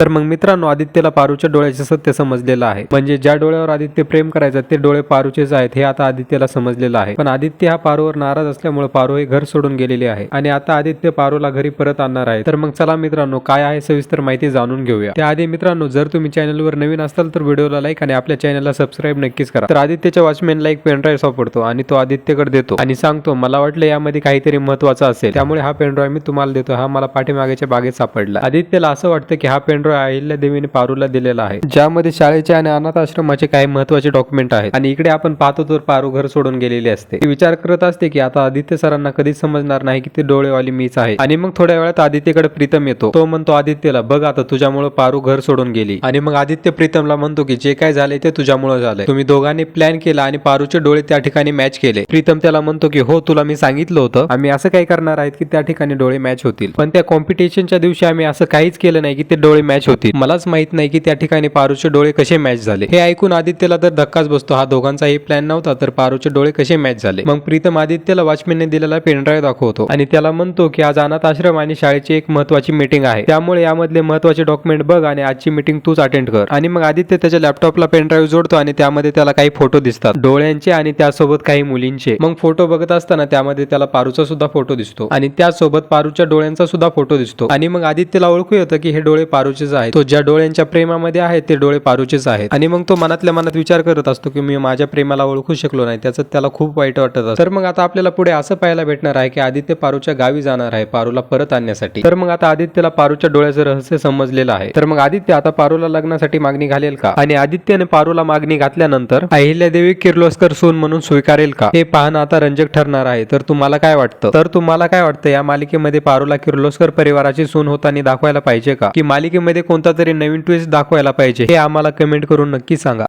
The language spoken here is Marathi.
तर मग मित्रांनो आदित्यला पारूच्या डोळ्याचे सत्य समजलेलं आहे. म्हणजे ज्या डोळ्यावर आदित्य प्रेम करायचं ते डोळे पारूचेच आहेत हे आता आदित्यला समजलेलं आहे. पण आदित्य हा पारूवर नाराज असल्यामुळे पारू हे घर सोडून गेलेले आहे. आणि आता आदित्य पारूला घरी परत आणणार आहे. तर मग चला मित्रांनो काय आहे सविस्तर माहिती जाणून घेऊया. त्याआधी मित्रांनो जर तुम्ही चॅनलवर नवीन असाल तर व्हिडिओला लाईक आणि आपल्या चॅनलला सबस्क्राईब नक्कीच करा. तर आदित्यच्या वॉचमॅनला एक पेनड्राईव्ह सापडतो आणि तो आदित्यकडे देतो आणि सांगतो मला वाटलं यामध्ये काहीतरी महत्वाचं असेल. त्यामुळे हा पेनड्राईव्ह मी तुम्हाला देतो. हा मला पाठीमागेच्या बागेत सापडला. आदित्यला असं वाटतं की हा पेनड्राईव्ह अहिल्या देवीने पारूला दिलेला आहे. ज्यामध्ये शाळेचे आणि अनाथ आश्रमाचे काही महत्त्वाचे डॉक्युमेंट आहेत. आणि इकडे आपण पाहतो तर पारू घर सोडून गेलेली असते. ती विचार करत असते की आता आदित्य सरांना कधीच समजणार नाही की ते डोळेवाली मीच आहे. आणि मग थोड्या वेळात आदित्यकडे प्रीतम येतो. तो म्हणतो आदित्यला बघ आता तुझ्यामुळे पारू घर सोडून गेली. आणि मग आदित्य प्रीतमला म्हणतो की जे काय झाले ते तुझ्यामुळे झालंय. तुम्ही दोघांनी प्लॅन केला आणि पारूचे डोळे त्या ठिकाणी मॅच केले. प्रीतम त्याला म्हणतो की हो तुला मी सांगितलं होतं. आम्ही असं काय करणार आहेत की त्या ठिकाणी डोळे मॅच होतील. पण त्या कॉम्पिटिशनच्या दिवशी आम्ही असं काहीच केलं नाही की ते डोळे मॅच होतील मलाच माहीत नाही की त्या ठिकाणी पारूचे डोळे कसे मॅच झाले. हे ऐकून आदित्यला तर धक्काच बसतो. हा दोघांचाही प्लॅन नव्हता तर पारूचे डोळे कसे मॅच झाले? मग प्रीतम आदित्यला वॉचमॅनने दिलेला पेनड्राईव्ह दाखवतो. आणि त्याला म्हणतो की आज अनाथ आश्रम आणि शाळेची एक महत्वाची मीटिंग आहे. त्यामुळे यामधले महत्त्वाचे डॉक्युमेंट बघ आणि आजची मीटिंग तूच अटेंड कर. आणि मग आदित्य त्याच्या लॅपटॉपला पेनड्राईव्ह जोडतो आणि त्यामध्ये त्याला काही फोटो दिसतात. डोळ्यांचे आणि त्यासोबत काही मुलींचे. मग फोटो बघत असताना त्यामध्ये त्याला पारूचा सुद्धा फोटो दिसतो. आणि त्यासोबत पारूच्या डोळ्यांचा सुद्धा फोटो दिसतो. आणि मग आदित्यला ओळखू येतं की हे डोळे पारूचे पारूचेच आहेत. तो ज्या डोळ्यांच्या प्रेमामध्ये आहे ते डोळे पारूचेच आहेत. आणि मग तो मनातल्या मनात विचार करत असतो की मी माझ्या प्रेमाला ओळखू शकलो नाही त्याचं त्याला खूप वाईट वाटत असतं. तर मग आता आपल्याला पुढे असं पाहायला भेटणार आहे की आदित्य पारूच्या गावी जाणार आहे पारूला परत आणण्यासाठी. तर मग आता आदित्यला पारूच्या डोळ्याचं रहस्य समजलेलं आहे. तर मग आदित्य आता पारूला लग्नासाठी मागणी घालेल का? आणि आदित्यने पारूला मागणी घातल्यानंतर अहिल्यादेवी किर्लोस्कर सून म्हणून स्वीकारेल का? हे पाहणं आता रंजक ठरणार आहे. तर तुम्हाला काय वाटतं? तर तुम्हाला काय वाटतं? या मालिकेमध्ये पारूला किर्लोस्कर परिवाराची सून होताना दाखवायला पाहिजे का? की मालिकेमध्ये कोणता तरी नवीन ट्विस्ट दाखवायला पाहिजे हे आम्हाला कमेंट करून नक्की सांगा.